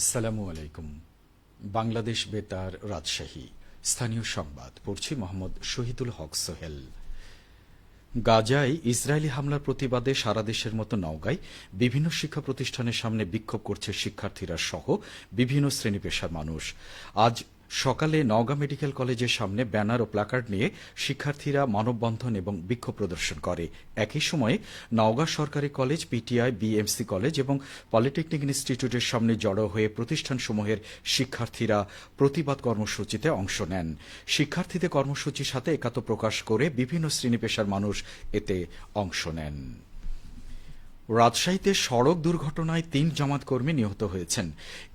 আসসালামু আলাইকুম। বাংলাদেশ বেতার রাজশাহী। স্থানীয় সংবাদ, পড়ছি মোহাম্মদ শহীদুল হক সোহেল। গাজায় ইসরায়েলি হামলার প্রতিবাদে সারা দেশের মতো নওগাঁয় বিভিন্ন শিক্ষা প্রতিষ্ঠানের সামনে বিক্ষোভ করছে শিক্ষার্থীরা সহ বিভিন্ন শ্রেণি পেশার মানুষ। আজ সকালে নওগাঁ মেডিকেল কলেজের সামনে ব্যানার ও প্লাকার্ড নিয়ে শিক্ষার্থীরা মানববন্ধন এবং বিক্ষোভ প্রদর্শন করে। একই সময়ে নওগাঁ সরকারি কলেজ, পিটিআই, বিএমসি কলেজ এবং পলিটেকনিক ইনস্টিটিউটের সামনে জড়ো হয়ে প্রতিষ্ঠানসমূহের শিক্ষার্থীরা প্রতিবাদ কর্মসূচিতে অংশ নেন। শিক্ষার্থীদের কর্মসূচির সাথে একাত্ম প্রকাশ করে বিভিন্ন শ্রেণি পেশার মানুষ এতে অংশ নেন। রাজশাহীতে সড়ক দুর্ঘটনায় তিন জামাত কর্মী নিহত হয়েছেন।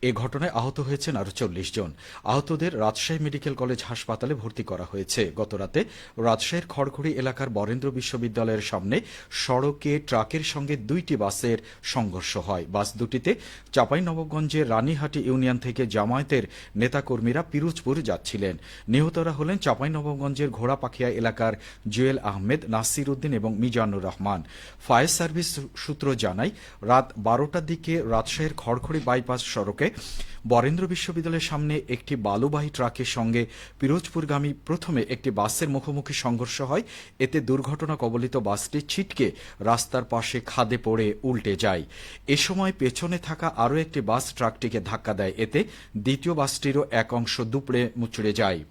এ ঘটনায় আহত হয়েছেন আরও চল্লিশ জন। আহতদের রাজশাহী মেডিকেল কলেজ হাসপাতালে ভর্তি করা হয়েছে। গতরাতে রাজশাহীর খড়খড়ি এলাকার বরেন্দ্র বিশ্ববিদ্যালয়ের সামনে সড়কে ট্রাকের সঙ্গে দুইটি বাসের সংঘর্ষ হয়। বাস দুটিতে চাঁপাইনবাবগঞ্জের রানীহাটি ইউনিয়ন থেকে জামায়াতের নেতাকর্মীরা পিরোজপুর যাচ্ছিলেন। নিহতরা হলেন চাঁপাইনবাবগঞ্জের ঘোড়াপাখিয়া এলাকার জুয়েল আহমেদ, নাসির উদ্দিন এবং মিজানুর রহমান। ফায়ার সার্ভিস সূত্র জানায় রাত বারোটার দিকে রাজশাহীর খড়খড়ি বাইপাস সড়কে বরেন্দ্র বিশ্ববিদ্যালয়ের সামনে একটি বালুবাহী ট্রাকের সঙ্গে পিরোজপুরগামী প্রথমে একটি বাসের মুখোমুখি সংঘর্ষ হয়। এতে দুর্ঘটনা কবলিত বাসটি ছিটকে রাস্তার পাশে খাদে পড়ে উল্টে যায়। এ সময় পেছনে থাকা আরও একটি বাস ট্রাকটিকে ধাক্কা দেয়। এতে দ্বিতীয় বাসটিরও এক অংশ দুপড়ে মুচড়ে যায়।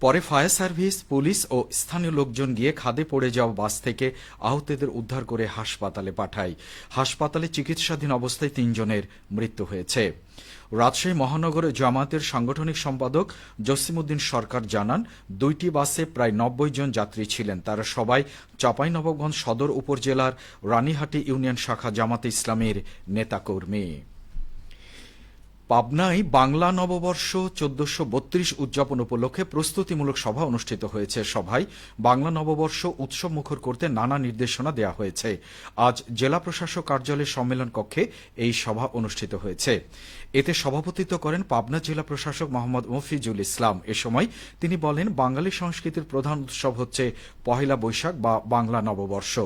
পরে ফায়ার সার্ভিস, পুলিশ ও স্থানীয় লোকজন গিয়ে খাদে পড়ে যাওয়া বাস থেকে আহতদের উদ্ধার করে হাসপাতালে পাঠায়। হাসপাতালে চিকিৎসাধীন অবস্থায় তিনজনের মৃত্যু হয়েছে। রাজশাহী মহানগরে জামাতের সাংগঠনিক সম্পাদক জসিমউদ্দিন সরকার জানান, দুইটি বাসে প্রায় নব্বই জন যাত্রী ছিলেন। তারা সবাই চাঁপাইনবাবগঞ্জ সদর উপজেলার রানীহাটি ইউনিয়ন শাখা জামাতে ইসলামের নেতাকর্মী। পাবনায় বাংলা নববর্ষ চোদ্দশো বত্রিশ উদযাপন উপলক্ষে প্রস্তুতিমূলক সভা অনুষ্ঠিত হয়েছে। সভায় বাংলা নববর্ষ উৎসব মুখর করতে নানা নির্দেশনা দেওয়া হয়েছে। আজ জেলা প্রশাসক কার্যালয়ের সম্মেলন কক্ষে এই সভা অনুষ্ঠিত হয়েছে। এতে সভাপতিত্ব করেন পাবনা জেলা প্রশাসক মোহাম্মদ মফিজুল ইসলাম। এ সময় তিনি বলেন, বাঙালি সংস্কৃতির প্রধান উৎসব হচ্ছে পহেলা বৈশাখ বা বাংলা নববর্ষ।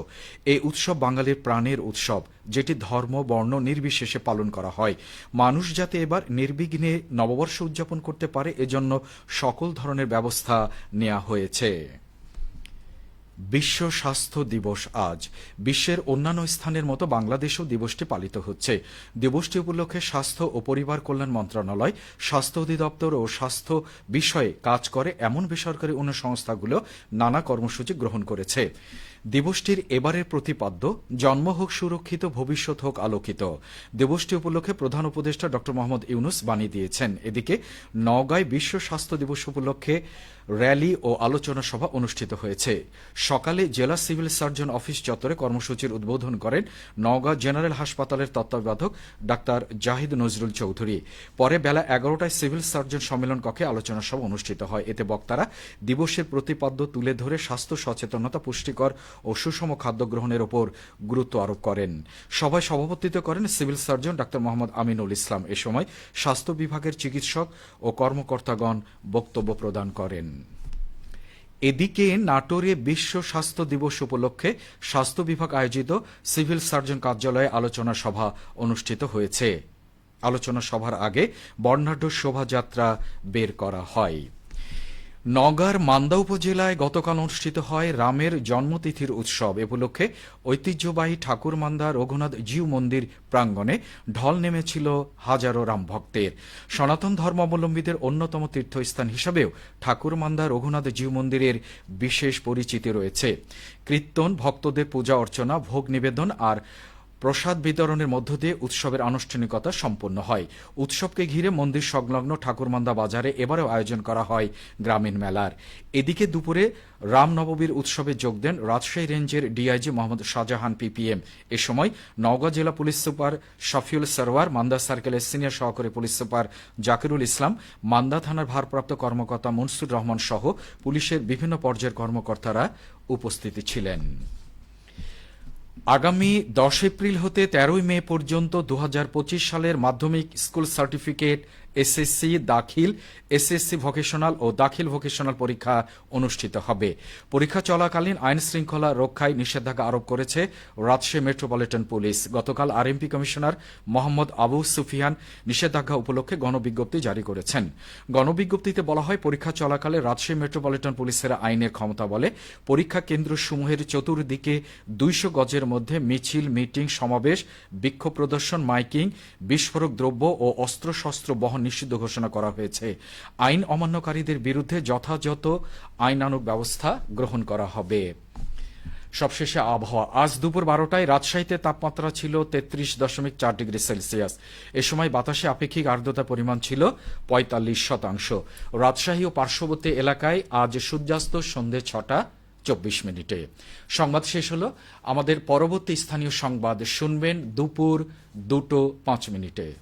এই উৎসব বাঙালির প্রাণের উৎসব। যেটি ধর্ম, বর্ণ নির্বিশেষে পালন করা হয়। মানুষ যাতে এবার নির্বিঘ্নে নববর্ষ উদযাপন করতে পারে, এজন্য সকল ধরনের ব্যবস্থা নেওয়া হয়েছে। বিশ্ব স্বাস্থ্য দিবস আজ। বিশ্বের অন্যান্য স্থানের মতো বাংলাদেশেও দিবসটি পালিত হচ্ছে। দিবসটি উপলক্ষে স্বাস্থ্য ও পরিবার কল্যাণ মন্ত্রণালয়, স্বাস্থ্য অধিদপ্তর ও স্বাস্থ্য বিষয়ে কাজ করে এমন বেসরকারি অন্য সংস্থাগুলো নানা কর্মসূচি গ্রহণ করেছে। দিবসটির এবারের প্রতিপাদ্য, জন্ম হোক সুরক্ষিত, ভবিষ্যৎ হোক আলোকিত। দিবসটি উপলক্ষে প্রধান উপদেষ্টা ড. মোহাম্মদ ইউনুস বাণী দিয়েছেন। এদিকে নওগাঁয় বিশ্ব স্বাস্থ্য দিবস উপলক্ষে র্যালি ও আলোচনা সভা অনুষ্ঠিত হয়েছে। সকালে জেলা সিভিল সার্জন অফিস চত্বরে কর্মসূচির উদ্বোধন করেন নওগাঁ জেনারেল হাসপাতালের তত্ত্বাবধায়ক ডাক্তার জাহিদ নজরুল চৌধুরী। পরে বেলা এগারোটায় সিভিল সার্জন সম্মেলন কক্ষে আলোচনা সভা অনুষ্ঠিত হয়। এতে বক্তারা দিবসের প্রতিপাদ্য তুলে ধরে স্বাস্থ্য সচেতনতা, পুষ্টিকর ও সুষম খাদ্য গ্রহণের ওপর গুরুত্ব আরোপ করেন। সভায় সভাপতিত্ব করেন civil surgeon doctor Mohammad Aminul Islam. এ সময় স্বাস্থ্য বিভাগের চিকিৎসক ও কর্মকর্তাগণ বক্তব্য প্রদান করেন। এদিকে নাটোরে বিশ্ব স্বাস্থ্য দিবস উপলক্ষে স্বাস্থ্য বিভাগ আয়োজিত সিভিল সার্জন কার্যালয়ে আলোচনা সভা অনুষ্ঠিত হয়েছে। আলোচনা সভার আগে বর্ণাঢ্য শোভাযাত্রা বের করা হয়। নগার মান্দা উপজেলায় গতকাল অনুষ্ঠিত হয় রামের জন্মতিথির উৎসব। এ উপলক্ষে ঐতিহ্যবাহী ঠাকুরমান্দা রঘুনাথ জিউ মন্দির প্রাঙ্গণে ঢল নেমেছিল হাজারো রাম ভক্তের। সনাতন ধর্মাবলম্বীদের অন্যতম তীর্থস্থান হিসাবেও ঠাকুরমান্দা রঘুনাথ জিউ মন্দিরের বিশেষ পরিচিতি রয়েছে। কীর্তন, ভক্তদের পূজা অর্চনা, ভোগ নিবেদন আর প্রসাদ বিতরণের মধ্য দিয়ে উৎসবের আনুষ্ঠানিকতা সম্পন্ন হয়। উৎসবকে ঘিরে মন্দির সংলগ্ন ঠাকুরমান্দা বাজারে এবারেও আয়োজন করা হয় গ্রামীণ মেলার। এদিকে দুপুরে রামনবমীর উৎসবে যোগ দেন রাজশাহী রেঞ্জের ডিআইজি মোহাম্মদ শাহজাহান পিপিএম। এ সময় নওগাঁ জেলা পুলিশ সুপার শফিউল সরওয়ার, মান্দা সার্কেলের সিনিয়র সহকারী পুলিশ সুপার জাকিরুল ইসলাম, মান্দা থানার ভারপ্রাপ্ত কর্মকর্তা মনসুর রহমান সহ পুলিশের বিভিন্ন পর্যায়ের কর্মকর্তারা উপস্থিত ছিলেন। আগামী দশ এপ্রিল হতে তেরোই মে পর্যন্ত দু হাজার পঁচিশ সালের মাধ্যমিক স্কুল সার্টিফিকেট এসএসসি দাখিল এসএসসি ভোকেশনাল ও দাখিল ভোকেশনাল পরীক্ষা অনুষ্ঠিত হবে। পরীক্ষা চলাকালীন আইন শৃঙ্খলা রক্ষায় নিষেধাজ্ঞা আরোপ করেছে রাজশাহী মেট্রোপলিটন পুলিশ। গতকাল আরএমপি কমিশনার মোহাম্মদ আবু সুফিয়ান নিষেধাজ্ঞা উপলক্ষে গণবিজ্ঞপ্তি জারি করেছেন। গণবিজ্ঞপ্তিতে বলা হয়, পরীক্ষা চলাকালে রাজশাহী মেট্রোপলিটন পুলিশের আইনের ক্ষমতা বলে পরীক্ষা কেন্দ্রসমূহের চতুর্দিকে দুইশো গজের মধ্যে মিছিল, মিটিং, সমাবেশ, বিক্ষোভ প্রদর্শন, মাইকিং, বিস্ফোরক দ্রব্য ও অস্ত্রশস্ত্র বহন নিষিদ্ধ ঘোষণা করা হয়েছে। আইন অমান্যকারীদের বিরুদ্ধে যথাযথ আইনানুক ব্যবস্থা গ্রহণ করা হবে। সবশেষে আবহাওয়া। আজ দুপুর বারোটায় রাজশাহীতে তাপমাত্রা ছিল তেত্রিশ দশমিক চার ডিগ্রি সেলসিয়াস। এ সময় বাতাসে আপেক্ষিক আর্দ্রতার পরিমাণ ছিল পঁয়তাল্লিশ শতাংশ। রাজশাহী ও পার্শ্ববর্তী এলাকায় আজ সূর্যাস্ত সন্ধে ছটা চব্বিশ মিনিটে। সংবাদ শেষ হলো। আমাদের পরবর্তী স্থানীয় সংবাদ শুনবেন দুপুর দুটো পাঁচ মিনিটে।